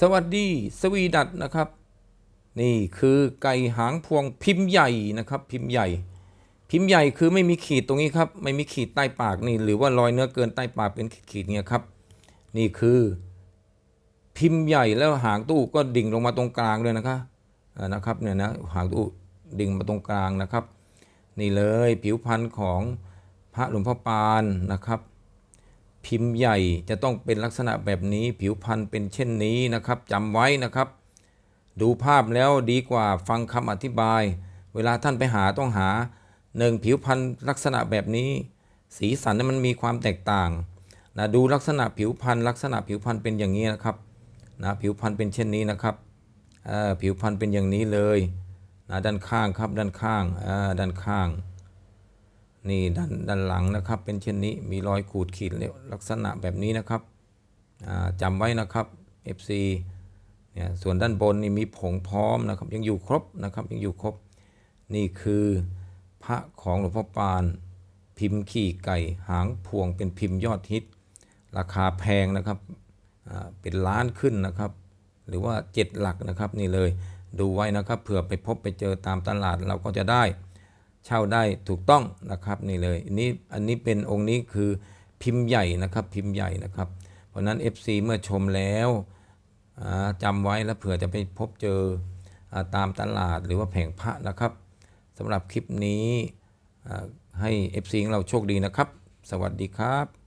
สวัสดีสวีดัตนะครับ นี่คือไก่หางพวงพิมพ์ใหญ่นะครับ พิมพ์ใหญ่ พิมพ์ใหญ่คือไม่มีขีดตรงนี้ครับ ไม่มีขีดใต้ปากนี่หรือว่ารอยเนื้อเกินใต้ปากเป็นขีดๆเนี่ยครับ นี่คือพิมพ์ใหญ่แล้วหางตู้ก็ดิ่งลงมาตรงกลางเลยนะคะอ่านะครับเนี่ยนะหางตู้ดิ่งมาตรงกลางนะครับ นี่เลยผิวพรรณของพระหลวงพ่อปานนะครับ พิมพ์ใหญ่จะต้องเป็นลักษณะแบบนี้ผิวพรรณเป็นเช่นนี้นะครับจำไว้นะครับ ดูภาพแล้วดีกว่าฟังคำอธิบาย เวลาท่านไปหาต้องหาหนึ่งผิวพรรณลักษณะแบบนี้ สีสันนั้นมันมีความแตกต่างนะดูลักษณะผิวพรรณลักษณะผิวพรรณเป็นอย่างนี้นะครับนะผิวพรรณเป็นเช่นนี้นะครับผิวพรรณเป็นอย่างนี้เลยนะด้านข้างครับด้านข้างอ่าด้านข้าง นี่ด้านด้านหลังนะครับ เป็นเช่นนี้มีรอยขูดขีดลักษณะแบบนี้นะครับอ่าจำไว้นะครับ FC เนี่ยส่วนด้านบนนี่มีผงพร้อมนะครับ ยังอยู่ครบนะครับยังอยู่ครบ นี่คือพระของหลวงพ่อปานพิมพ์ขี่ไก่หางพวงเป็นพิมพ์ยอดฮิต ราคาแพงนะครับเป็นล้านขึ้นนะครับ หรือว่าเจ็ดหลักนะครับนี่เลยดูไว้นะครับเผื่อไปพบไปเจอตามตลาดเราก็จะได้ เช่าได้ถูกต้องนะครับนี่เลยอันนี้อันนี้เป็นองค์นี้คือพิมพ์ใหญ่นะครับพิมพ์ใหญ่นะครับ เพราะนั้น FC เมื่อชมแล้วจำไว้แล้วเผื่อจะไปพบเจออตามตลาดหรือว่าแผงพระนะครับสำหรับคลิปนี้ให้ FC ของเราโชคดีนะครับ สวัสดีครับ